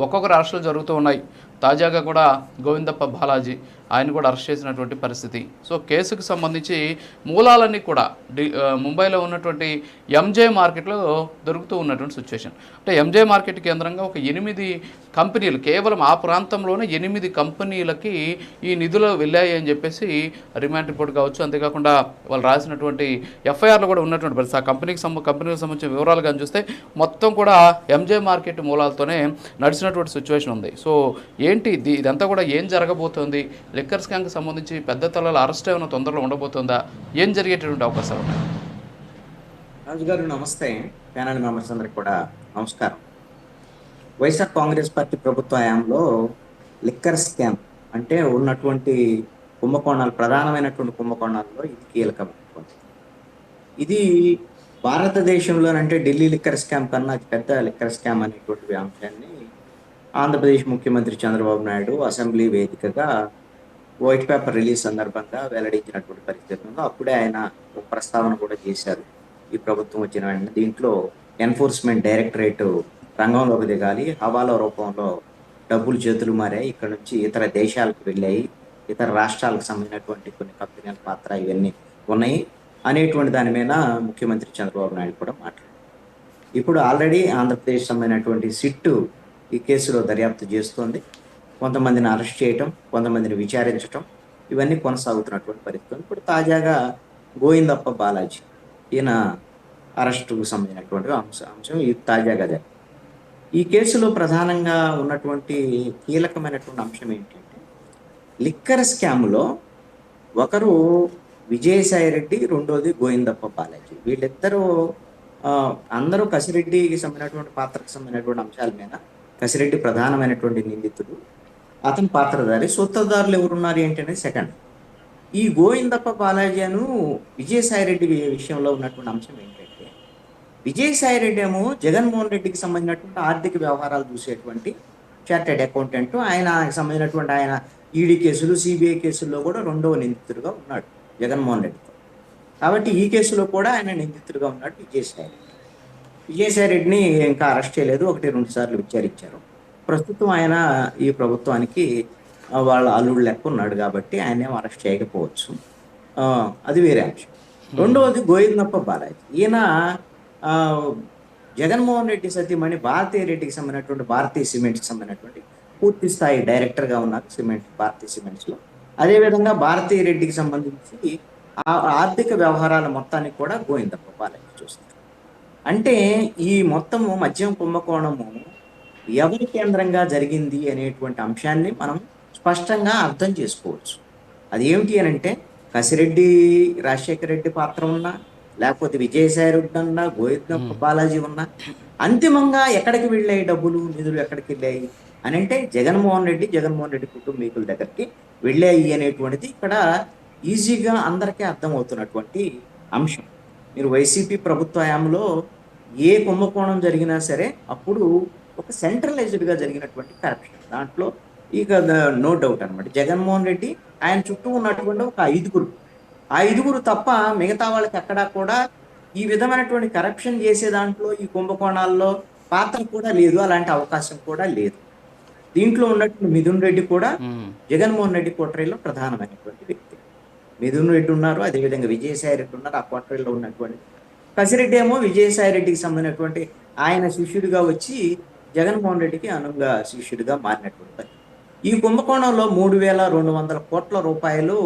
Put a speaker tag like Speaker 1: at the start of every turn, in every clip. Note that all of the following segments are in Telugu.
Speaker 1: ఒక్కొక్క రాష్ట్రాలు జరుగుతూ ఉన్నాయి. తాజాగా కూడా గోవిందప్ప బాలాజీ ఆయన కూడా అరెస్ట్ చేసినటువంటి పరిస్థితి. సో కేసుకు సంబంధించి మూలాలన్నీ కూడా ముంబైలో ఉన్నటువంటి ఎంజే మార్కెట్లో దొరుకుతూ ఉన్నటువంటి సిచ్యువేషన్ అంటే ఎంజే మార్కెట్ కేంద్రంగా ఒక ఎనిమిది కంపెనీలు కేవలం ఆ ప్రాంతంలోనే ఎనిమిది కంపెనీలకి ఈ నిధులు వెళ్ళాయి అని చెప్పేసి రిమాండ్ రిపోర్ట్ కావచ్చు. అంతేకాకుండా వాళ్ళు రాసినటువంటి ఎఫ్ఐఆర్లో కూడా ఉన్నటువంటి పరిస్థితి. ఆ కంపెనీకి సంబ కంపెనీకి సంబంధించిన వివరాలు కానీ చూస్తే మొత్తం కూడా ఎంజే మార్కెట్ మూలాలతోనే నడిచినటువంటి సిచ్యువేషన్ ఉంది. సో ఏంటి ఇది? ఇదంతా కూడా ఏం జరగబోతోంది? లిక్కర్ స్కామ్కి సంబంధించి పెద్ద తలల అరెస్ట్ ఏమైనా తొందరలో ఉండబోతుందా? ఏం జరిగేటటువంటి అవకాశాలు ఉన్నాయి?
Speaker 2: రాజు గారు నమస్తే. ప్యానల్ మెంబర్స్ అందరికి కూడా నమస్కారం. వైఎస్ఆర్ కాంగ్రెస్ పార్టీ ప్రభుత్వ హయాంలో లిక్కర్ స్కామ్ అంటే ఉన్నటువంటి కుంభకోణాలు ప్రధానమైనటువంటి కుంభకోణాల్లో ఇది కీలకం ఇది భారతదేశంలోనంటే ఢిల్లీ లిక్కర్ స్కామ్ కన్నా అతి పెద్ద లిక్కర్ స్కామ్ అనేటువంటి అంశాన్ని ఆంధ్రప్రదేశ్ ముఖ్యమంత్రి చంద్రబాబు నాయుడు అసెంబ్లీ వేదికగా వైట్ పేపర్ రిలీజ్ సందర్భంగా వెల్లడించినటువంటి పరిస్థితుల్లో అప్పుడే ఆయన ఒక ప్రస్తావన కూడా చేశారు. ఈ ప్రభుత్వం వచ్చిన వెంటనే దీంట్లో ఎన్ఫోర్స్మెంట్ డైరెక్టరేట్ రంగంలోకి దిగాలి హవాలా రూపంలో డబ్బులు చేతులు మారాయి ఇక్కడ నుంచి ఇతర దేశాలకు వెళ్ళాయి ఇతర రాష్ట్రాలకు సంబంధించినటువంటి కొన్ని కంపెనీల పాత్ర ఇవన్నీ ఉన్నాయి అనేటువంటి దాని మీద ముఖ్యమంత్రి చంద్రబాబు నాయుడు కూడా మాట్లాడారు. ఇప్పుడు ఆల్రెడీ ఆంధ్రప్రదేశ్ సంబంధించినటువంటి సిట్టు ఈ కేసులో దర్యాప్తు చేస్తోంది. కొంతమందిని అరెస్ట్ చేయటం కొంతమందిని విచారించటం ఇవన్నీ కొనసాగుతున్నటువంటి పరిస్థితి. ఇప్పుడు తాజాగా గోవిందప్ప బాలాజీ ఈయన అరెస్టుకు సంబంధించినటువంటి అంశ అంశం ఈ తాజాగా జరిగింది. ఈ కేసులో ప్రధానంగా ఉన్నటువంటి కీలకమైనటువంటి అంశం ఏంటంటే లిక్కర్ స్కామ్లో ఒకరు విజయసాయి రెడ్డి రెండోది గోవిందప్ప బాలాజీ. వీళ్ళిద్దరూ అందరూ కసిరెడ్డికి సంబంధించినటువంటి పాత్రకు సంబంధించినటువంటి అంశాల మీద కసిరెడ్డి ప్రధానమైనటువంటి నిందితుడు. అతని పాత్రధారి సూత్రధారులు ఎవరున్నారు ఏంటనేది సెకండ్ ఈ గోవిందప్ప బాలాజీను విజయసాయిరెడ్డి విషయంలో ఉన్నటువంటి అంశం ఏంటంటే విజయసాయిరెడ్డి ఏమో జగన్మోహన్ రెడ్డికి సంబంధించినటువంటి ఆర్థిక వ్యవహారాలు చూసేటువంటి చార్టెడ్ అకౌంటెంట్. ఆయన సంబంధించినటువంటి ఆయన ఈడీ కేసులు సిబిఐ కేసుల్లో కూడా రెండవ నిందితుడిగా ఉన్నాడు జగన్మోహన్ రెడ్డితో. కాబట్టి ఈ కేసులో కూడా ఆయన నిందితుడిగా ఉన్నాడు విజయసాయిరెడ్డి. విజయసాయి రెడ్డిని ఇంకా అరెస్ట్ చేయలేదు. ఒకటి రెండు సార్లు విచారించారు. ప్రస్తుతం ఆయన ఈ ప్రభుత్వానికి వాళ్ళ అల్లుడు లెక్క ఉన్నాడు కాబట్టి ఆయన ఏం అరెస్ట్ చేయకపోవచ్చు. ఆ, అది వేరే అంశం. రెండవది గోవిందప్ప బాలాజీ. ఈయన జగన్మోహన్ రెడ్డి సతీమణి భారతీయ రెడ్డికి సంబంధించినటువంటి భారతీయ సిమెంట్కి సంబంధించినటువంటి పూర్తి స్థాయి డైరెక్టర్గా ఉన్నారు సిమెంట్ భారతీయ సిమెంట్స్లో. అదేవిధంగా భారతీయ రెడ్డికి సంబంధించి ఆ ఆర్థిక వ్యవహారాల మొత్తానికి కూడా గోవిందప్ప బాలాజీ చూస్తారు అంటే ఈ మొత్తము మద్యం కుంభకోణము ఎవరి కేంద్రంగా జరిగింది అనేటువంటి అంశాన్ని మనం స్పష్టంగా అర్థం చేసుకోవచ్చు. అది ఏమిటి అని అంటే కసిరెడ్డి రాజశేఖర రెడ్డి పాత్ర ఉన్నా లేకపోతే విజయసాయి రెడ్డి ఉన్నా గోవింద బాలాజీ ఉన్నా అంతిమంగా ఎక్కడికి వెళ్ళాయి డబ్బులు నిధులు ఎక్కడికి వెళ్ళాయి అని అంటే జగన్మోహన్ రెడ్డి జగన్మోహన్ రెడ్డి కుటుంబీకుల దగ్గరికి వెళ్ళాయి అనేటువంటిది ఇక్కడ ఈజీగా అందరికీ అర్థమవుతున్నటువంటి అంశం. మీరు వైసీపీ ప్రభుత్వ హయాంలో ఏ కుంభకోణం జరిగినా సరే అప్పుడు ఒక సెంట్రలైజ్డ్గా జరిగినటువంటి కరప్షన్. దాంట్లో ఇక నో డౌట్ అనమాట జగన్మోహన్ రెడ్డి ఆయన చుట్టూ ఉన్నటువంటి ఒక ఐదుగురు. ఆ ఐదుగురు తప్ప మిగతా వాళ్ళకి ఎక్కడా కూడా ఈ విధమైనటువంటి కరప్షన్ చేసే దాంట్లో ఈ కుంభకోణాల్లో పాత్ర కూడా లేదు. అలాంటి అవకాశం కూడా లేదు. దీంట్లో ఉన్నటువంటి మిథున్ రెడ్డి కూడా. జగన్మోహన్ రెడ్డి కోటరీలో ప్రధానమైనటువంటి వ్యక్తి. మిథున్ రెడ్డి ఉన్నారు అదేవిధంగా విజయసాయి రెడ్డి ఉన్నారు ఆ క్వార్టర్లో ఉన్నటువంటి కసిరెడ్డి ఏమో విజయసాయి రెడ్డికి సంబంధించినటువంటి ఆయన శిష్యుడిగా వచ్చి జగన్మోహన్ రెడ్డికి అనుగా శిష్యుడిగా మారినటువంటి ఈ కుంభకోణంలో మూడు వేల రెండు వందల కోట్ల రూపాయలు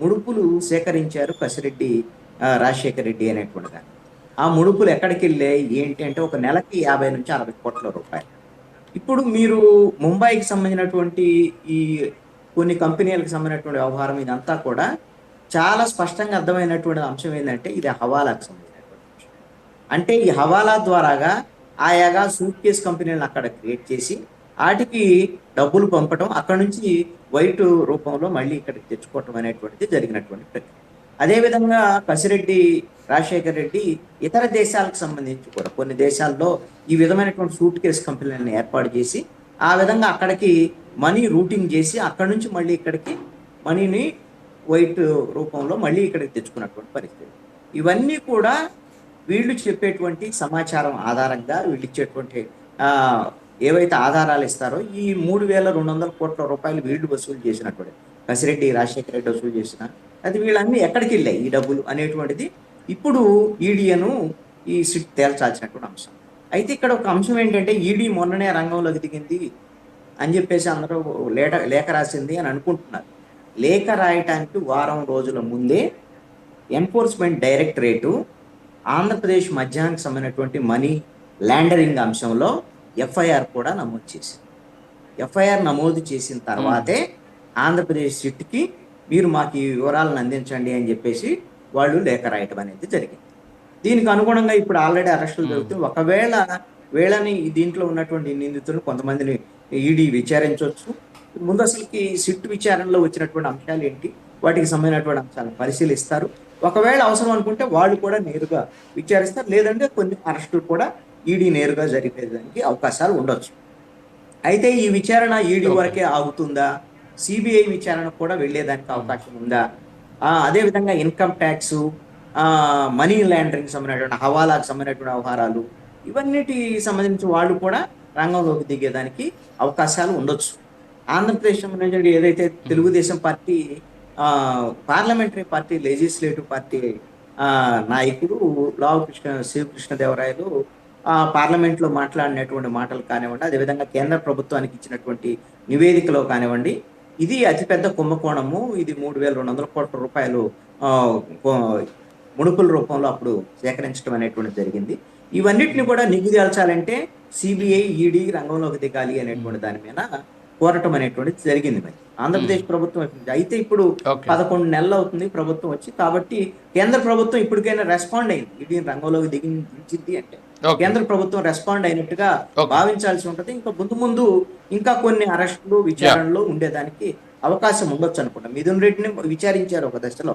Speaker 2: ముడుపులు సేకరించారు కసిరెడ్డి రాజశేఖర రెడ్డి అనేటువంటి దాన్ని. ఆ ముడుపులు ఎక్కడికి వెళ్ళాయి? ఏంటి అంటే ఒక నెలకి యాభై నుంచి అరవై కోట్ల రూపాయలు. ఇప్పుడు మీరు ముంబైకి సంబంధించినటువంటి ఈ కొన్ని కంపెనీలకు సంబంధించినటువంటి వ్యవహారం ఇదంతా కూడా చాలా స్పష్టంగా అర్థమైనటువంటి అంశం ఏంటంటే ఇది హవాలాకు సంబంధించినటువంటి అంశం. అంటే ఈ హవాలా ద్వారాగా ఆయాగా సూట్ కేస్ కంపెనీలను అక్కడ క్రియేట్ చేసి వాటికి డబ్బులు పంపటం అక్కడ నుంచి వైట్ రూపంలో మళ్ళీ ఇక్కడికి తెచ్చుకోవటం అనేటువంటిది జరిగినటువంటి ప్రక్రియ అదేవిధంగా కసిరెడ్డి రాజశేఖర్ రెడ్డి ఇతర దేశాలకు సంబంధించి కూడా కొన్ని దేశాల్లో ఈ విధమైనటువంటి సూట్ కేస్ కంపెనీలను ఏర్పాటు చేసి ఆ విధంగా అక్కడికి మనీ రూటింగ్ చేసి అక్కడి నుంచి మళ్ళీ ఇక్కడికి మనీని వైట్ రూపంలో మళ్ళీ ఇక్కడికి తెచ్చుకున్నటువంటి పరిస్థితి. ఇవన్నీ కూడా వీళ్ళు చెప్పేటువంటి సమాచారం ఆధారంగా వీళ్ళు ఇచ్చేటువంటి ఏవైతే ఆధారాలు ఇస్తారో ఈ మూడు వేల రెండు వందల కోట్ల రూపాయలు వీళ్ళు వసూలు చేసినటువంటి కసిరెడ్డి రాజశేఖర రెడ్డి వసూలు చేసిన అది వీళ్ళన్నీ ఎక్కడికి వెళ్ళాయి ఈ డబ్బులు అనేటువంటిది. ఇప్పుడు ఈడీఎను ఈ సిట్ తేల్చాల్సినటువంటి అంశం. అయితే ఇక్కడ ఒక అంశం ఏంటంటే ఈడీ మొన్ననే రంగంలోకి దిగింది అని చెప్పేసి అందరూ లేట లేఖ రాసింది అని అనుకుంటున్నారు. లేఖ రాయటానికి వారం రోజుల ముందే ఎన్ఫోర్స్మెంట్ డైరెక్టరేటు ఆంధ్రప్రదేశ్ మధ్యాహ్నానికి సంబంధించినటువంటి మనీ ల్యాండరింగ్ అంశంలో ఎఫ్ఐఆర్ కూడా నమోదు చేసింది. ఎఫ్ఐఆర్ నమోదు చేసిన తర్వాతే ఆంధ్రప్రదేశ్ సిట్కి మీరు మాకు ఈ వివరాలను అందించండి అని చెప్పేసి వాళ్ళు లేఖ రాయటం అనేది జరిగింది. దీనికి అనుగుణంగా ఇప్పుడు ఆల్రెడీ అరెస్టులు జరుగుతుంది ఒకవేళ వీళ్ళని ఈ దీంట్లో ఉన్నటువంటి నిందితులు కొంతమందిని ఈడీ విచారించవచ్చు ముందు అసలుకి సిట్ విచారణలో వచ్చినటువంటి అంశాలు ఏంటి? వాటికి సంబంధించినటువంటి అంశాలను పరిశీలిస్తారు. ఒకవేళ అవసరం అనుకుంటే వాళ్ళు కూడా నేరుగా విచారిస్తారు. లేదంటే కొన్ని అరెస్టులు కూడా ఈడీ నేరుగా జరిపేదానికి అవకాశాలు ఉండొచ్చు. అయితే ఈ విచారణ ఈడీ వరకే ఆగుతుందా? సిబిఐ విచారణ కూడా వెళ్ళేదానికి అవకాశం ఉందా? అదేవిధంగా ఇన్కమ్ ట్యాక్స్ మనీ లాండరింగ్ సంబంధించినటువంటి హవాలాకు సంబంధించినటువంటి వ్యవహారాలు ఇవన్నిటి సంబంధించి వాళ్ళు కూడా రంగంలోకి దిగేదానికి అవకాశాలు ఉండొచ్చు. ఆంధ్రప్రదేశ్ సంబంధించిన ఏదైతే Telugu Desam party parliamentary party legislative party ఆ, నాయకుడు లావు కృష్ణ శ్రీకృష్ణదేవరాయలు ఆ పార్లమెంట్లో మాట్లాడినటువంటి మాటలు కానివ్వండి అదేవిధంగా కేంద్ర ప్రభుత్వానికి ఇచ్చినటువంటి నివేదికలో కానివ్వండి ఇది అతిపెద్ద కుంభకోణము. ఇది మూడు వేల రెండు వందల కోట్ల రూపాయలు ముడుపుల రూపంలో అప్పుడు సేకరించడం అనేటువంటి జరిగింది. ఇవన్నిటిని కూడా నిగుదేల్చాలంటే సిబిఐ ఈడీ రంగంలోకి దిగాలి అనేటువంటి దాని మీద కోరటం అనేటువంటిది జరిగింది మరి. ఆంధ్రప్రదేశ్ ప్రభుత్వం నుంచి. అయితే ఇప్పుడు పదకొండు నెలలు అవుతుంది ప్రభుత్వం వచ్చి. కాబట్టి కేంద్ర ప్రభుత్వం ఇప్పటికైనా రెస్పాండ్ అయింది. ఇది రంగంలోకి దిగి దించింది అంటే. కేంద్ర ప్రభుత్వం రెస్పాండ్ అయినట్టుగా. భావించాల్సి ఉంటది. ఇంకా ముందు ముందు ఇంకా కొన్ని అరెస్టులు విచారణలు ఉండేదానికి అవకాశం ఉండొచ్చు అనుకుంటా. మిథున్ రెడ్డిని విచారించారు ఒక దశలో.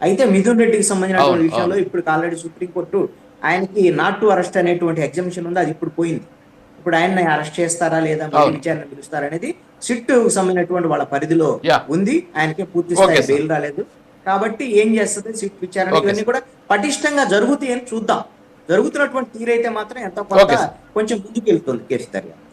Speaker 2: అయితే మిథున్ రెడ్డికి
Speaker 1: అవును,
Speaker 2: విషయంలో ఇప్పుడు ఆల్రెడీ సుప్రీంకోర్టు ఆయనకి నాట్ టు అరెస్ట్ అనేటువంటి ఎగ్జామిషన్ ఉంది. అది ఇప్పుడు పోయింది. ఇప్పుడు ఆయన అరెస్ట్ చేస్తారా లేదా. విచారణ పిలుస్తారా అనేది సిట్ సంబంధించినటువంటి వాళ్ళ పరిధిలో. ఉంది ఆయనకి పూర్తి స్థాయి. బెయిల్ రాలేదు కాబట్టి ఏం చేస్తుంది సిట్ విచారణ ఇవన్నీ కూడా పటిష్టంగా జరుగుతాయి అని చూద్దాం జరుగుతున్నటువంటి తీరైతే మాత్రం ఎంత కొంత. కొంచెం ముందుకు వెళ్తుంది కేసు దర్యాప్తు